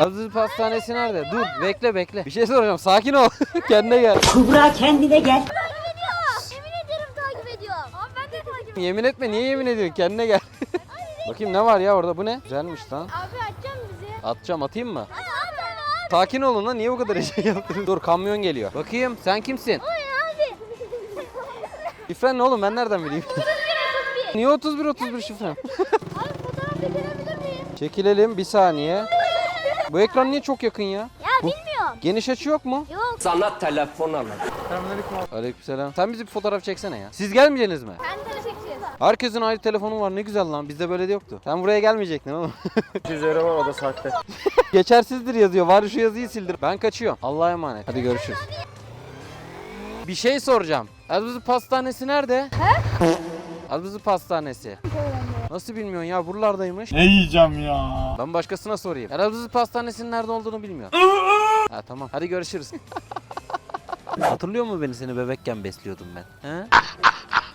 Yıldız Pastanesi nerede? Dur bekle bekle. Bir şey soracağım. Sakin ol. Kendine gel. Kubra kendine gel. Yemin ederim takip ediyor. Abi ben de takip ediyorum. Yemin etme. Niye yemin ediyorsun? Kendine gel. Bakayım ne var ya orada? Bu ne? Güzelmiş lan. Abi açacağım bizi. Atacağım atayım mı? Hadi abi. Sakin olun lan. Niye bu kadar şey yaptınız? Dur kamyon geliyor. Bakayım sen kimsin? Oy abi. Şifren ne oğlum ben nereden bileyim? Niye 31 31 şifrem? Abi fotoğraf çekilebilir miyim? Çekilelim bir saniye. Bu ekran niye çok yakın ya? Ya Bu- bilmiyorum. Geniş açı yok mu? Yok. Sana telefon alın. Aleykümselam. Sen bizi bir fotoğraf çeksene ya. Siz gelmeyeceksiniz mi? Kendi çekeceğiz. Herkesin ayrı telefonu var ne güzel lan. Bizde böyle de yoktu. Sen buraya gelmeyecektin oğlum. 200 euro var o da sahte. Geçersizdir yazıyor. Var şu yazıyı sildir. Ben kaçıyorum. Allah'a emanet. Hadi görüşürüz. Bir şey soracağım. Elbiz'i pastanesi nerede? He? Elbiz'i pastanesi. Nasıl bilmiyorsun ya? Buralardaymış. Ne yiyeceğim ya? Ben başkasına sorayım. Elbiz'i pastanesinin nerede olduğunu bilmiyor. ha tamam. Hadi görüşürüz. Hatırlıyor mu beni seni bebekken besliyordum ben? He?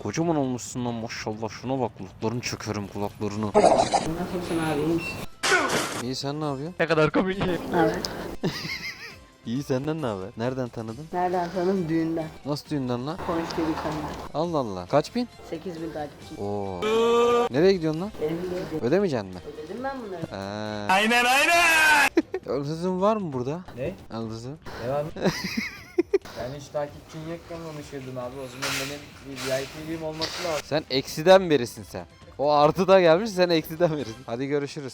Kocaman olmuşsun lan maşallah şuna bak kulaklarını çökerim kulaklarını. Nasılsın abi? iyi misin? İyi sen ne yapıyorsun? Ne kadar komik. Evet. İyi senden ne haber? Nereden tanıdın? Nereden tanıdım? Düğünden. Nasıl düğünden lan? Konuştuğu bir kanal. Allah Allah. Kaç bin? 8 bin takipçi. Oo. Nereye gidiyorsun lan? Evimde Ödemeyeceksin mi? ödedim ben bunları. Ee. Aynen aynen. Yıldızın var mı burada? Ne? Yıldızın. Devam. ben hiç takipçin yokken konuşuyordun abi. O zaman benim bir VIP'liğim olması lazım. Sen eksiden berisin sen. O artıda gelmiş sen eksiden berisin. Hadi görüşürüz.